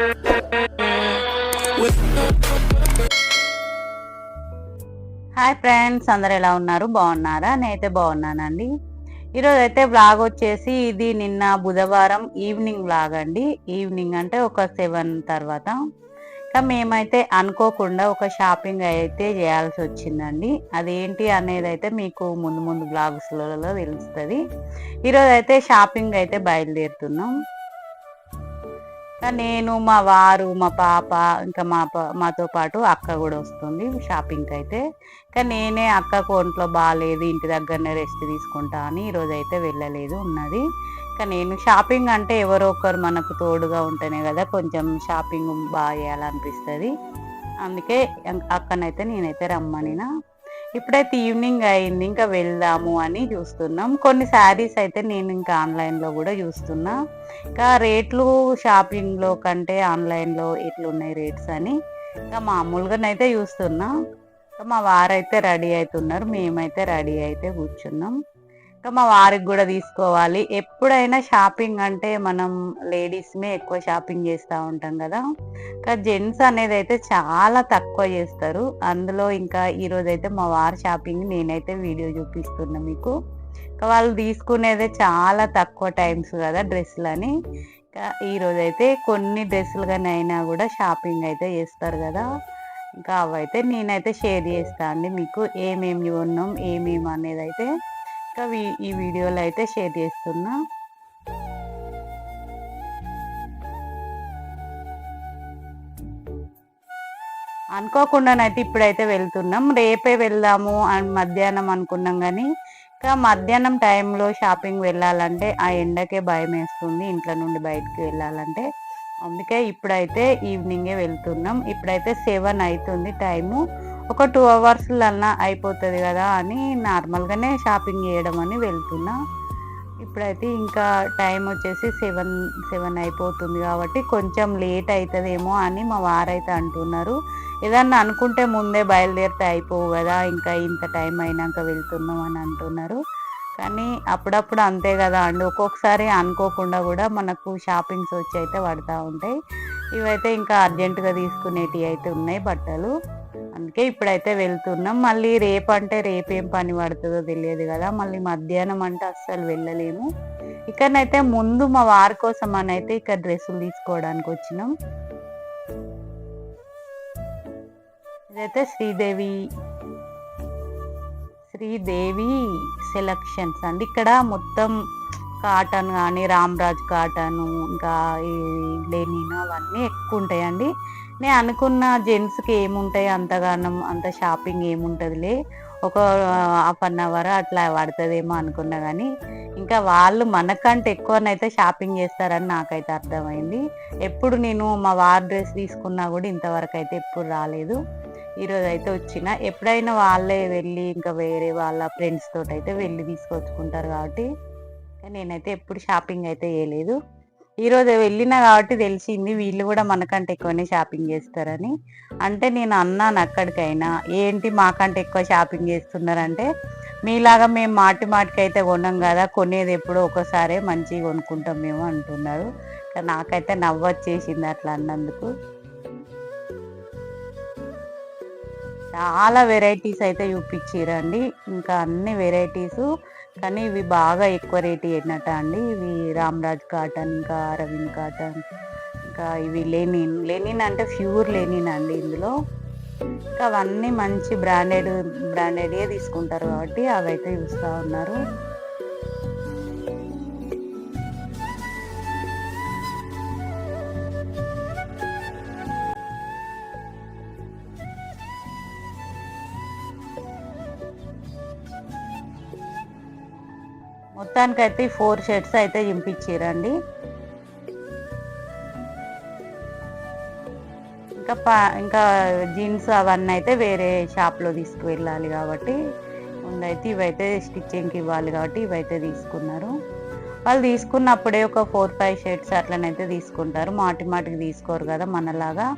Hi friends అందరు ఎలా ఉన్నారు? బాగున్నారా? నేనైతే బాగున్నానండి. ఈరోజు అయితే బ్లాగ్ వచ్చేసి ఇది నిన్న బుధవారం ఈవినింగ్ బ్లాగ్ అండి. ఈవినింగ్ అంటే ఒక సెవెన్ తర్వాత. ఇంకా మేమైతే అనుకోకుండా ఒక షాపింగ్ అయితే చేయాల్సి వచ్చిందండి అదేంటి అనేది అయితే మీకు ముందు ముందు బ్లాగ్స్లలో తెలుస్తుంది. ఈరోజు అయితే షాపింగ్ అయితే బయలుదేరుతున్నాం. నేను మా వారు మా పాప ఇంకా మా మాతో పాటు అక్క కూడా వస్తుంది షాపింగ్కి అయితే. ఇంకా నేనే అక్కకు ఒంట్లో బాగాలేదు ఇంటి దగ్గరనే రెస్ట్ తీసుకుంటా అని ఈరోజు అయితే వెళ్ళలేదు ఉన్నది. ఇంకా నేను షాపింగ్ అంటే ఎవరో ఒకరు మనకు తోడుగా ఉంటేనే కదా కొంచెం షాపింగ్ బాగా చేయాలనిపిస్తుంది. అందుకే అక్కనైతే నేనైతే రమ్మనినా ఇప్పుడైతే ఈవినింగ్ అయింది ఇంకా వెళ్దాము అని చూస్తున్నాం. కొన్ని శారీస్ అయితే నేను ఇంకా ఆన్లైన్లో కూడా చూస్తున్నా. ఇంకా రేట్లు షాపింగ్లో కంటే ఆన్లైన్లో ఎట్లున్నాయి రేట్స్ అని ఇంకా మామూలుగానైతే చూస్తున్నా. మా వారైతే రెడీ అవుతున్నారు మేమైతే రెడీ అయితే కూర్చున్నాం. ఇంకా మా వారికి కూడా తీసుకోవాలి. ఎప్పుడైనా షాపింగ్ అంటే మనం లేడీస్మే ఎక్కువ షాపింగ్ చేస్తూ ఉంటాం కదా. ఇంకా జెంట్స్ అనేది అయితే చాలా తక్కువ చేస్తారు. అందులో ఇంకా ఈరోజు అయితే మా వారి షాపింగ్ నేనైతే వీడియో చూపిస్తున్నా మీకు. ఇంకా వాళ్ళు తీసుకునేదే చాలా తక్కువ టైమ్స్ కదా డ్రెస్సులని. ఇంకా ఈరోజు అయితే కొన్ని డ్రెస్సులు కానీ అయినా కూడా షాపింగ్ అయితే చేస్తారు కదా. ఇంకా అవైతే నేనైతే షేర్ చేస్తాను అండి మీకు. ఏమేమి కొన్నాం ఏమేమి అనేది అయితే ఇంకా ఈ వీడియోలో అయితే షేర్ చేస్తున్నా. అనుకోకుండానైతే ఇప్పుడైతే వెళ్తున్నాం. రేపే వెళ్దాము మధ్యాహ్నం అనుకున్నాం కానీ ఇంకా మధ్యాహ్నం టైంలో షాపింగ్ వెళ్ళాలంటే ఆ ఎండకే భయం వేస్తుంది. ఇంట్లో నుండి బయటకు వెళ్ళాలంటే. అందుకే ఇప్పుడైతే ఈవినింగే వెళ్తున్నాం. ఇప్పుడైతే సెవెన్ అవుతుంది టైము. ఒక టూ అవర్స్లన్నా అయిపోతుంది కదా అని నార్మల్గానే షాపింగ్ చేయడం అని వెళ్తున్నా. ఇప్పుడైతే ఇంకా టైం వచ్చేసి సెవెన్ సెవెన్ అయిపోతుంది కాబట్టి కొంచెం లేట్ అవుతుందేమో అని మా వారైతే అంటున్నారు. ఏదన్నా అనుకుంటే ముందే బయలుదేరితే అయిపోవు కదా ఇంకా ఇంత టైం అయినాక వెళ్తున్నాం అని అంటున్నారు. కానీ అప్పుడప్పుడు అంతే కదా అండి. ఒక్కొక్కసారి అనుకోకుండా కూడా మనకు షాపింగ్స్ వచ్చి అయితే పడుతూ ఉంటాయి. ఇవైతే ఇంకా అర్జెంటుగా తీసుకునేటివి అయితే ఉన్నాయి బట్టలు. అందుకే ఇప్పుడైతే వెళ్తున్నాం. మళ్ళీ రేపు అంటే రేపేం పని పడుతుందో తెలియదు కదా. మళ్ళీ మధ్యాహ్నం అంటే అస్సలు వెళ్ళలేము. ఇక్కడనైతే ముందు మా వారి కోసం అని అయితే ఇక్కడ డ్రెస్సులు తీసుకోవడానికి వచ్చినాం. ఇదైతే శ్రీదేవి శ్రీదేవి సెలక్షన్స్ అండి. ఇక్కడ మొత్తం కాటన్ కానీ రామ్రాజ్ కాటన్ ఇంకా ఈ అవన్నీ ఎక్కువ ఉంటాయండి. నేను అనుకున్న జెంట్స్కి ఏముంటాయి అంతగానం అంత షాపింగ్ ఏముంటుందిలే. ఒక హాఫ్ అన్ అవర్ అట్లా పడుతుందేమో అనుకున్నా కానీ ఇంకా వాళ్ళు మనకంటే ఎక్కువనైతే షాపింగ్ చేస్తారని నాకైతే అర్థమైంది. ఎప్పుడు నేను మా వార్ డ్రెస్ తీసుకున్నా కూడా ఇంతవరకు అయితే ఎప్పుడు రాలేదు. ఈరోజు అయితే వచ్చిన. ఎప్పుడైనా వాళ్ళే వెళ్ళి ఇంకా వేరే వాళ్ళ ఫ్రెండ్స్ తోటి అయితే వెళ్ళి తీసుకొచ్చుకుంటారు కాబట్టి నేనైతే ఎప్పుడు షాపింగ్ అయితే చేయలేదు. ఈరోజు వెళ్ళినా కాబట్టి తెలిసింది. వీళ్ళు కూడా మనకంటే ఎక్కువనే షాపింగ్ చేస్తారని. అంటే నేను అన్నాను అక్కడికైనా ఏంటి మాకంటే ఎక్కువ షాపింగ్ చేస్తున్నారంటే మీలాగా మేము మాటి మాటికి అయితే కొన్నాం కదా కొనేది ఎప్పుడో ఒకసారి మంచిగా కొనుక్కుంటాం మేము అంటున్నారు. నాకైతే నవ్వొచ్చేసింది అట్లా అన్నందుకు. చాలా వెరైటీస్ అయితే చూపించారండి ఇంకా అన్ని వెరైటీసు కానీ ఇవి బాగా ఎక్కువ రేట్ ఏంటట అండి. ఇవి రామ్రాజ్ కాటన్ ఇంకా అరవింద్ కాటన్ ఇంకా ఇవి లెనిన్. లెనిన్ అంటే ప్యూర్ లెనిన్ అండి ఇందులో. ఇంకా అవన్నీ మంచి బ్రాండెడ్ బ్రాండెడ్యే తీసుకుంటారు కాబట్టి అవైతే చూస్తూ ఉన్నారు. మొత్తానికైతే ఫోర్ షర్ట్స్ అయితే చింపించారండి ఇంకా పా ఇంకా జీన్స్ అవన్నీ అయితే వేరే షాప్లో తీసుకువెళ్ళాలి కాబట్టి ముందైతే ఇవైతే స్టిచ్చింగ్కి ఇవ్వాలి కాబట్టి ఇవైతే తీసుకున్నారు. వాళ్ళు తీసుకున్నప్పుడే ఒక ఫోర్ ఫైవ్ షర్ట్స్ అట్లనైతే తీసుకుంటారు. మాటి మాటికి తీసుకోరు కదా మనలాగా.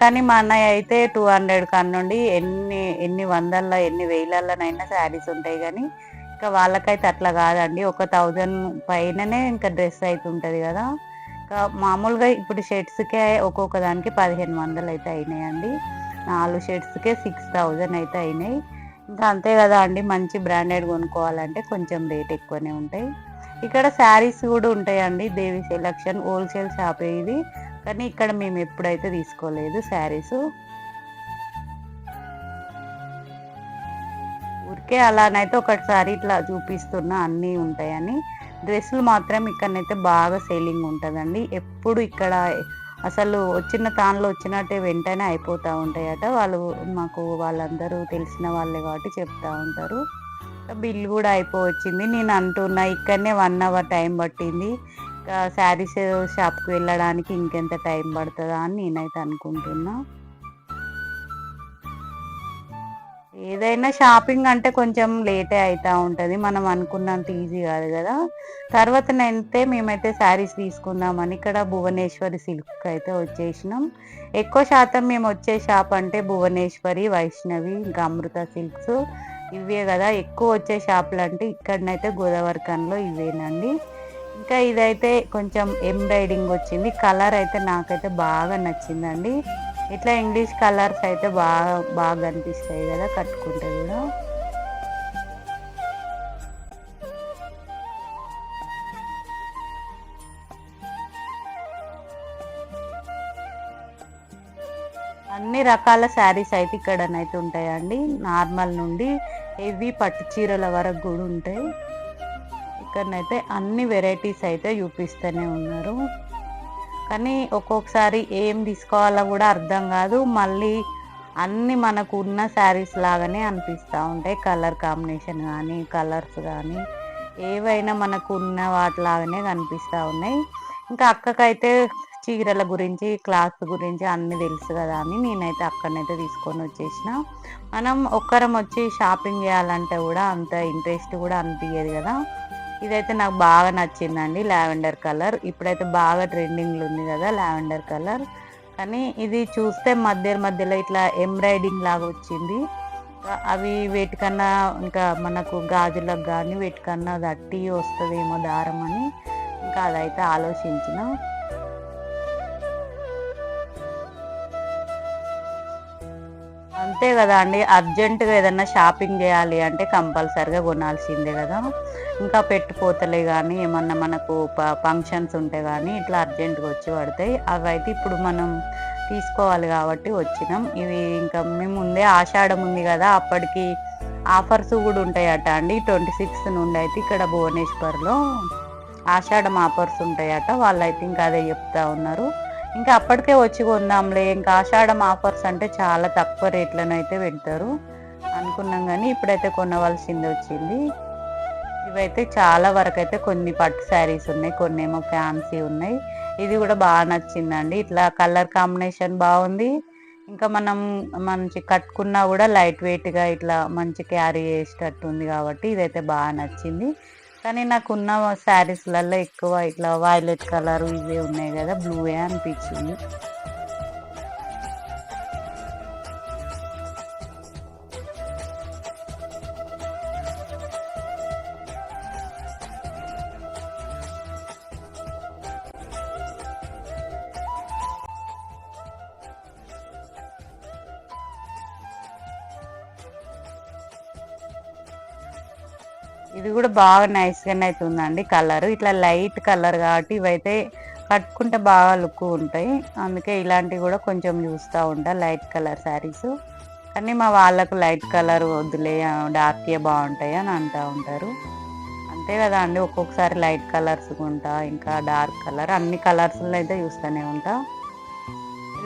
కానీ మా అన్నయ్య అయితే టూ హండ్రెడ్ కన్నుండి ఎన్ని ఎన్ని వందల్లో ఎన్ని వేలల్లోనైనా శారీస్ ఉంటాయి కానీ ఇంకా వాళ్ళకైతే అట్లా కాదండి. ఒక థౌజండ్ పైననే ఇంకా డ్రెస్ అయితే ఉంటుంది కదా. ఇంకా మామూలుగా ఇప్పుడు షర్ట్స్కే ఒక్కొక్క దానికి పదిహేను వందలు అయితే అయినాయండి. నాలుగు షర్ట్స్కే సిక్స్ థౌజండ్ అయితే అయినాయి. ఇంకా అంతే కదా అండి. మంచి బ్రాండెడ్ కొనుక్కోవాలంటే కొంచెం రేట్ ఎక్కువనే ఉంటాయి. ఇక్కడ శారీస్ కూడా ఉంటాయండి. దేవి సెలక్షన్ హోల్సేల్ షాపే ఇది. కానీ ఇక్కడ మేము ఎప్పుడైతే తీసుకోలేదు శారీస్. ఓకే అలానైతే ఒకసారి ఇట్లా చూపిస్తున్నా అన్నీ ఉంటాయని. డ్రెస్సులు మాత్రం ఇక్కడనైతే బాగా సేలింగ్ ఉంటుందండి. ఎప్పుడు ఇక్కడ అసలు వచ్చిన తానులో వచ్చినట్టే వెంటనే అయిపోతూ ఉంటాయట. వాళ్ళు మాకు వాళ్ళందరూ తెలిసిన వాళ్ళే కాబట్టి చెప్తూ ఉంటారు. బిల్ కూడా అయిపోవచ్చింది. నేను అంటున్నా ఇక్కడనే వన్ అవర్ టైం పట్టింది. శారీస్ షాప్కి వెళ్ళడానికి ఇంకెంత టైం పడుతుందా అని నేనైతే అనుకుంటున్నా. ఏదైనా షాపింగ్ అంటే కొంచెం లేటే అవుతూ ఉంటుంది. మనం అనుకున్నంత ఈజీ కాదు కదా. తర్వాత అయితే మేమైతే శారీస్ తీసుకుందామని ఇక్కడ భువనేశ్వరి సిల్క్ అయితే వచ్చేసినాం. ఎక్కువ శాతం మేము వచ్చే షాప్ అంటే భువనేశ్వరి వైష్ణవి ఇంకా అమృత సిల్క్స్ ఇవే కదా. ఎక్కువ వచ్చే షాపులు అంటే ఇక్కడనైతే గోదావరిఖాన్లో ఇవేనండి. ఇంకా ఇదైతే కొంచెం ఎంబ్రాయిడింగ్ వచ్చింది. కలర్ అయితే నాకైతే బాగా నచ్చిందండి. ఇట్లా ఇంగ్లీష్ కలర్స్ అయితే బాగా బాగా అనిపిస్తాయి కదా కట్టుకుంటే కూడా. అన్ని రకాల శారీస్ అయితే ఇక్కడనైతే ఉంటాయండి. నార్మల్ నుండి హెవీ పట్టు చీరల వరకు కూడా ఉంటాయి. ఇక్కడనైతే అన్ని వెరైటీస్ అయితే చూపిస్తూనే ఉన్నారు. కానీ ఒక్కొక్కసారి ఏం తీసుకోవాలో కూడా అర్థం కాదు. మళ్ళీ అన్ని మనకు ఉన్న శారీస్ లాగానే అనిపిస్తూ ఉంటాయి. కలర్ కాంబినేషన్ కానీ కలర్స్ కానీ ఏవైనా మనకు ఉన్న వాటిలాగానే కనిపిస్తూ ఉన్నాయి. ఇంకా అక్కకైతే చీరల గురించి క్లాత్ గురించి అన్నీ తెలుసు కదా అని నేనైతే అక్కడనైతే తీసుకొని వచ్చేసిన. మనం ఒక్కరం వచ్చి షాపింగ్ చేయాలంటే కూడా అంత ఇంట్రెస్ట్ కూడా అనిపించేది కదా. ఇదైతే నాకు బాగా నచ్చిందండి లావెండర్ కలర్. ఇప్పుడైతే బాగా ట్రెండింగ్లో ఉంది కదా లావెండర్ కలర్. కానీ ఇది చూస్తే మధ్య మధ్యలో ఇట్లా ఎంబ్రాయిడింగ్ లాగా వచ్చింది. అవి వేటికన్నా ఇంకా మనకు గాజులకు కానీ వేటికన్నా దట్టి వస్తుందేమో దారం అని ఇంకా అదైతే ఆలోచించినాం. అంతే కదా అండి. అర్జెంటుగా ఏదన్నా షాపింగ్ చేయాలి అంటే కంపల్సరిగా కొనాల్సిందే కదా. ఇంకా పెట్టిపోతలే కానీ ఏమన్నా మనకు ఫంక్షన్స్ ఉంటే కానీ ఇట్లా అర్జెంటుగా వచ్చి పడతాయి. అవి అయితే ఇప్పుడు మనం తీసుకోవాలి కాబట్టి వచ్చినాం. ఇవి ఇంకా మేము ముందే ఆషాఢం ఉంది కదా అప్పటికి ఆఫర్స్ కూడా ఉంటాయట అండి. ట్వంటీ సిక్స్త్ నుండి అయితే ఇక్కడ భువనేశ్వర్లో ఆషాఢం ఆఫర్స్ ఉంటాయట. వాళ్ళైతే ఇంకా అదే చెప్తా ఉన్నారు. ఇంకా అప్పటికే వచ్చి కొందాంలే. ఇంకా ఆషాఢం ఆఫర్స్ అంటే చాలా తక్కువ రేట్లను అయితే పెడతారు. అనుకున్నాం కానీ ఇప్పుడైతే కొనవలసింది వచ్చింది. ఇవైతే చాలా వరకు అయితే కొన్ని పట్టు శారీస్ ఉన్నాయి కొన్ని ఏమో ఫ్యాన్సీ ఉన్నాయి. ఇది కూడా బాగా నచ్చిందండి. ఇట్లా కలర్ కాంబినేషన్ బాగుంది. ఇంకా మనం మంచి కట్టుకున్నా కూడా లైట్ వెయిట్గా ఇట్లా మంచి క్యారీ చేసేటట్టు ఉంది కాబట్టి ఇదైతే బాగా నచ్చింది. కానీ నాకు ఉన్న శారీస్లలో ఎక్కువ ఇట్లా వైలెట్ కలర్ ఇవే ఉన్నాయి కదా బ్లూవే అనిపించింది. ఇది కూడా బాగా నైస్గానే అయితే ఉందండి కలర్ ఇట్లా లైట్ కలర్ కాబట్టి ఇవైతే కట్టుకుంటే బాగా లుక్ ఉంటాయి. అందుకే ఇలాంటివి కూడా కొంచెం చూస్తూ ఉంటా లైట్ కలర్ శారీస్ కానీ మా వాళ్ళకు లైట్ కలర్ వద్దులే డార్కే బాగుంటాయి అని అంటూ ఉంటారు. అంతే కదా అండి ఒక్కొక్కసారి లైట్ కలర్స్ ఉంటా ఇంకా డార్క్ కలర్ అన్ని కలర్స్లో అయితే చూస్తూనే ఉంటా.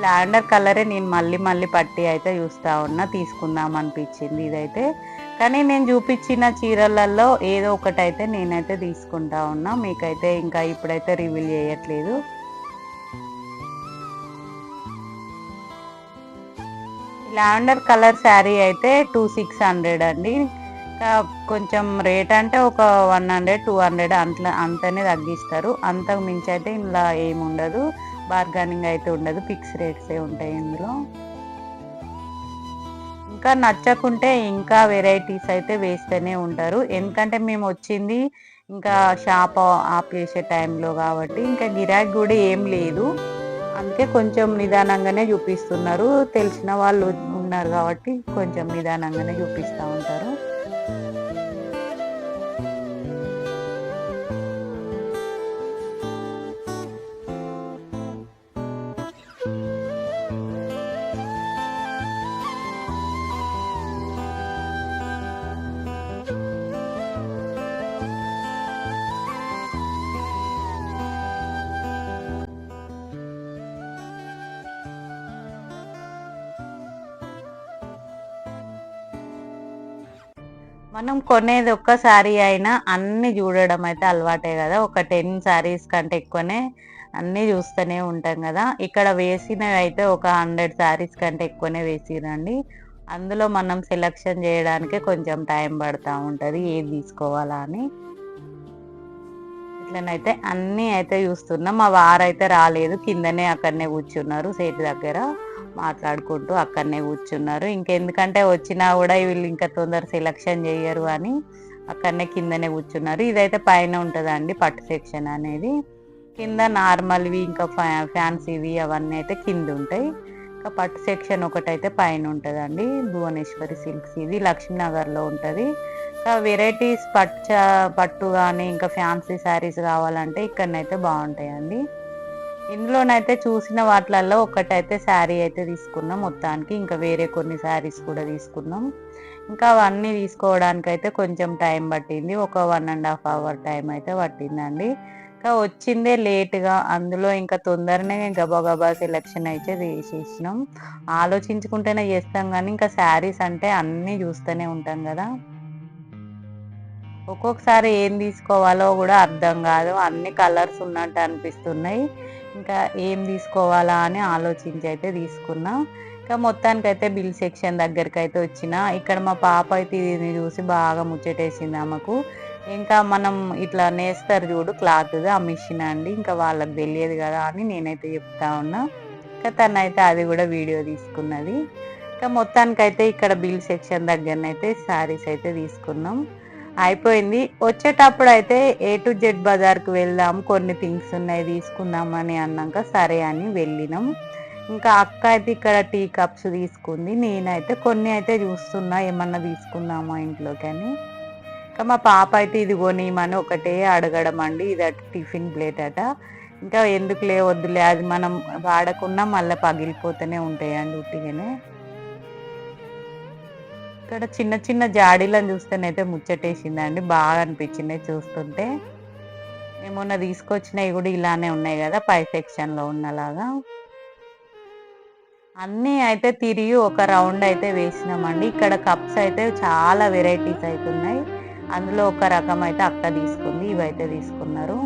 లావెండర్ కలరే నేను మళ్ళీ మళ్ళీ పట్టి అయితే చూస్తూ ఉన్నా తీసుకుందాం అనిపించింది ఇదైతే. కానీ నేను చూపించిన చీరలలో ఏదో ఒకటైతే నేనైతే తీసుకుంటా ఉన్నా. మీకైతే ఇంకా ఇప్పుడైతే రివీల్ చేయట్లేదు. లావెండర్ కలర్ శారీ అయితే టూ సిక్స్ హండ్రెడ్ అండి. కొంచెం రేట్ అంటే ఒక వన్ హండ్రెడ్ టూ హండ్రెడ్ అంత అంతనే తగ్గిస్తారు. అంతకు మించి అయితే ఇందులో ఏమి ఉండదు బార్గానింగ్ అయితే ఉండదు. ఫిక్స్ రేట్సే ఉంటాయి ఇందులో. ఇంకా నచ్చకుంటే ఇంకా వెరైటీస్ అయితే వేస్తూనే ఉంటారు. ఎందుకంటే మేము వచ్చింది ఇంకా షాప్ ఆఫ్ చేసే టైంలో కాబట్టి ఇంకా గిరాకీ కూడా ఏం లేదు. అందుకే కొంచెం నిదానంగానే చూపిస్తున్నారు. తెలిసిన వాళ్ళు ఉన్నారు కాబట్టి కొంచెం నిదానంగానే చూపిస్తూ ఉంటారు. మనం కొనేది ఒక్క శారీ అయినా అన్ని చూడడం అయితే అలవాటే కదా. ఒక టెన్ శారీస్ కంటే ఎక్కువనే అన్నీ చూస్తూనే ఉంటాం కదా. ఇక్కడ వేసినవి అయితే ఒక హండ్రెడ్ శారీస్ కంటే ఎక్కువనే వేసిరండి. అందులో మనం సెలక్షన్ చేయడానికి కొంచెం టైం పడుతూ ఉంటుంది ఏది తీసుకోవాలా అని. ఇట్లనైతే అన్నీ అయితే చూస్తున్నాం. మా వారైతే రాలేదు కిందనే అక్కడనే కూర్చున్నారు సేటు దగ్గర. మాట్లాడుకుంటూ అక్కడనే కూర్చున్నారు. ఇంకెందుకంటే వచ్చినా కూడా వీళ్ళు ఇంకా తొందర సెలక్షన్ చేయరు అని అక్కడనే కిందనే కూర్చున్నారు. ఇదైతే పైన ఉంటుందండి పట్టు సెక్షన్ అనేది. కింద నార్మల్వి ఇంకా ఫ్యాన్సీవి అవన్నీ అయితే కింద ఉంటాయి. ఇంకా పట్టు సెక్షన్ ఒకటైతే పైన ఉంటుందండి భువనేశ్వరి సిల్క్స్ ఇది లక్ష్మీనగర్లో ఉంటుంది. ఇంకా వెరైటీస్ పట్టు పట్టు కానీ ఇంకా ఫ్యాన్సీ శారీస్ కావాలంటే ఇక్కడనైతే బాగుంటాయండి. ఇందులోనైతే చూసిన వాటిలలో ఒకటైతే శారీ అయితే తీసుకున్నాం. మొత్తానికి ఇంకా వేరే కొన్ని శారీస్ కూడా తీసుకున్నాం. ఇంకా అవన్నీ తీసుకోవడానికి అయితే కొంచెం టైం పట్టింది. ఒక one and half hour time అయితే పట్టిందండి. ఇంకా వచ్చిందే లేట్గా అందులో ఇంకా తొందరనే గబా గబా సెలెక్షన్ అయితే చేసేసినాం ఆలోచించుకుంటేనే చేస్తాం కానీ ఇంకా శారీస్ అంటే అన్నీ చూస్తూనే ఉంటాం కదా. ఒక్కొక్కసారి ఏం తీసుకోవాలో కూడా అర్థం కాదు. అన్ని కలర్స్ ఉన్నట్టు అనిపిస్తున్నాయి. ఇంకా ఏం తీసుకోవాలా అని ఆలోచించి అయితే తీసుకున్నా. ఇంకా మొత్తానికి అయితే బిల్ సెక్షన్ దగ్గరికి అయితే వచ్చిన. ఇక్కడ మా పాప అయితే ఇది చూసి బాగా ముచ్చటేసింది ఆమెకు. ఇంకా మనం ఇట్లా నేస్తారు చూడు క్లాత్ ఆ మిషన్ అండి. ఇంకా వాళ్ళకి తెలియదు కదా అని నేనైతే చెప్తా ఉన్నా. ఇంకా తనైతే అది కూడా వీడియో తీసుకున్నది. ఇంకా మొత్తానికైతే ఇక్కడ బిల్ సెక్షన్ దగ్గరనైతే శారీస్ అయితే తీసుకున్నాం. అయిపోయింది. వచ్చేటప్పుడు అయితే ఏ టు జెడ్ బజార్కి వెళ్దాం. కొన్ని థింగ్స్ ఉన్నాయి తీసుకుందాం అని అన్నాక సరే అని వెళ్ళినాం. ఇంకా అక్క అయితే ఇక్కడ టీ కప్స్ తీసుకుంది. నేనైతే కొన్ని అయితే చూస్తున్నా. ఏమన్నా తీసుకుందామా ఇంట్లోకి అని. ఇంకా మా పాప అయితే ఇది కొనిమని ఒకటే అడగడం అండి. ఇది అటు టిఫిన్ ప్లేట్ అట. ఇంకా ఎందుకులే వద్దులే. అది మనం వాడకుండా మళ్ళీ పగిలిపోతూనే ఉంటాయండి ఉట్టిగానే. ఇక్కడ చిన్న చిన్న జాడీలను చూస్తేనైతే ముచ్చటేసిందండి బాగా అనిపించింది చూస్తుంటే. ఏమన్నా తీసుకొచ్చినవి కూడా ఇలానే ఉన్నాయి కదా పై సెక్షన్లో ఉన్నలాగా. అన్నీ అయితే తిరిగి ఒక రౌండ్ అయితే వేసినామండి. ఇక్కడ కప్స్ అయితే చాలా వెరైటీస్ అయితే ఉన్నాయి. అందులో ఒక రకం అయితే అక్క తీసుకుంది ఇవైతే తీసుకున్నారు.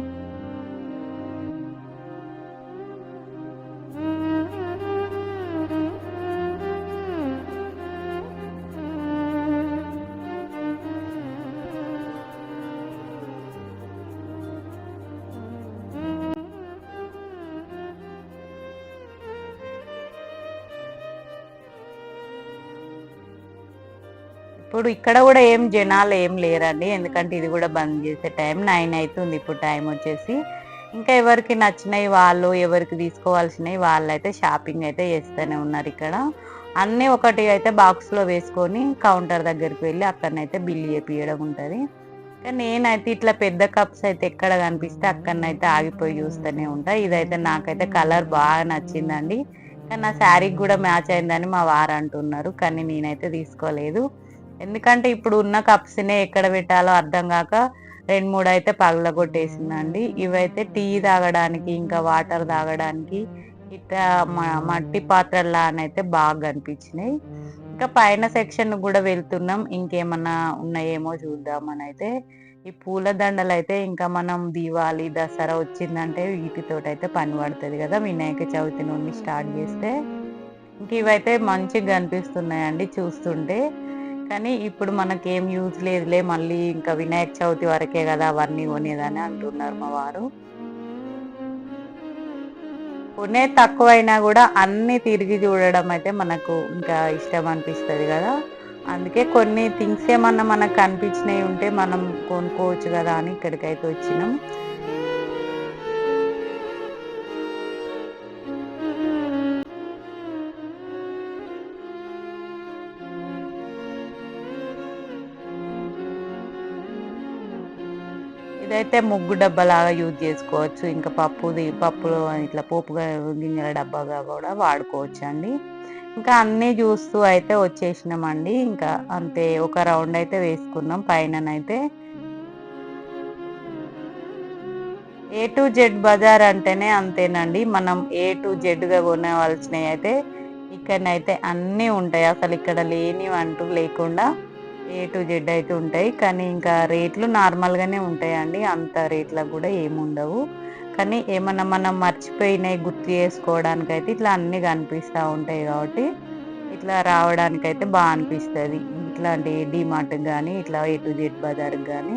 ఇప్పుడు ఇక్కడ కూడా ఏం జనాలు ఏం లేరండి. ఎందుకంటే ఇది కూడా బంద్ చేసే టైం. నైన్ అవుతుంది ఇప్పుడు టైం వచ్చేసి. ఇంకా ఎవరికి నచ్చినవి వాళ్ళు ఎవరికి తీసుకోవాల్సినవి వాళ్ళు అయితే షాపింగ్ అయితే చేస్తూనే ఉన్నారు ఇక్కడ. అన్నీ ఒకటి అయితే బాక్స్లో వేసుకొని కౌంటర్ దగ్గరికి వెళ్ళి అక్కడనైతే బిల్ చేపియడం ఉంటుంది. కానీ నేనైతే ఇట్లా పెద్ద కప్స్ అయితే ఎక్కడ కనిపిస్తే అక్కడనైతే ఆగిపోయి చూస్తూనే ఉంటా. ఇదైతే నాకైతే కలర్ బాగా నచ్చిందండి. కానీ నా శారీకి కూడా మ్యాచ్ అయిందని మా వారు అంటున్నారు. కానీ నేనైతే తీసుకోలేదు. ఎందుకంటే ఇప్పుడు ఉన్న కప్స్నే ఎక్కడ పెట్టాలో అర్థం కాక రెండు మూడు అయితే పగలగొట్టేసిందండి. ఇవైతే టీ తాగడానికి ఇంకా వాటర్ తాగడానికి ఇట్లా మట్టి పాత్రలా అయితే బాగా కనిపించినాయి. ఇంకా పైన సెక్షన్ కూడా వెళ్తున్నాం. ఇంకేమన్నా ఉన్నాయేమో చూద్దామని అయితే ఈ పూల దండలు అయితే ఇంకా మనం దీవాలి దసరా వచ్చిందంటే వీటితో అయితే పని పడుతుంది కదా వినాయక చవితి నుండి స్టార్ట్ చేస్తే. ఇంక ఇవైతే మంచిగా కనిపిస్తున్నాయండి చూస్తుంటే. కానీ ఇప్పుడు మనకేం యూజ్ లేదులే మళ్ళీ ఇంకా వినాయక చవితి వరకే కదా అవన్నీ కొనేదని అంటున్నారు మా వారు. కొనే తక్కువైనా కూడా అన్ని తిరిగి చూడడం అయితే మనకు ఇంకా ఇష్టం అనిపిస్తుంది కదా. అందుకే కొన్ని థింగ్స్ ఏమన్నా మనకు కనిపించినవి ఉంటే మనం కొనుక్కోవచ్చు కదా అని ఇక్కడికైతే వచ్చినాం. ఇదైతే ముగ్గు డబ్బాలాగా యూజ్ చేసుకోవచ్చు ఇంకా పప్పుది పప్పులు ఇట్లా పోపు గింజల డబ్బాగా కూడా వాడుకోవచ్చు అండి ఇంకా అన్నీ చూస్తూ అయితే వచ్చేసినామండి. ఇంకా అంతే ఒక రౌండ్ అయితే వేసుకున్నాం పైననైతే. ఏ టు జెడ్ బజార్ అంటేనే అంతేనండి. మనం ఏ టు జెడ్గా కొనవలసినవి అయితే ఇక్కడనైతే అన్నీ ఉంటాయి. అసలు ఇక్కడ లేనివి అంటూ లేకుండా ఏ టు జెడ్ అయితే ఉంటాయి కానీ ఇంకా రేట్లు నార్మల్గానే ఉంటాయండి. అంత రేట్లకు కూడా ఏముండవు కానీ ఏమన్నా మనం మర్చిపోయినాయి గుర్తు చేసుకోవడానికి అయితే ఇట్లా అన్నీ కనిపిస్తూ ఉంటాయి కాబట్టి ఇట్లా రావడానికి అయితే బాగా అనిపిస్తుంది. ఇట్లాంటి డిమార్ట్కి కానీ ఇట్లా ఏ టు జెడ్ బజార్కి కానీ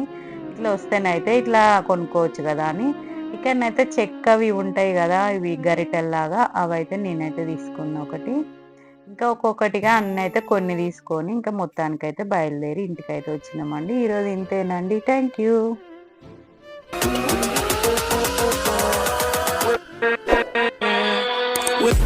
ఇట్లా వస్తేనైతే ఇట్లా కొనుక్కోవచ్చు కదా అని. ఇక్కడనైతే చెక్కవి ఉంటాయి కదా ఇవి గరిటెల్లాగా అవైతే నేనైతే తీసుకున్నా ఒకటి. ఇంకా ఒక్కొక్కటిగా అన్నీ అయితే కొన్ని తీసుకొని ఇంకా మొత్తానికైతే బయలుదేరి ఇంటికైతే వచ్చినామండి. ఈరోజు ఇంతేనండి. Thank you with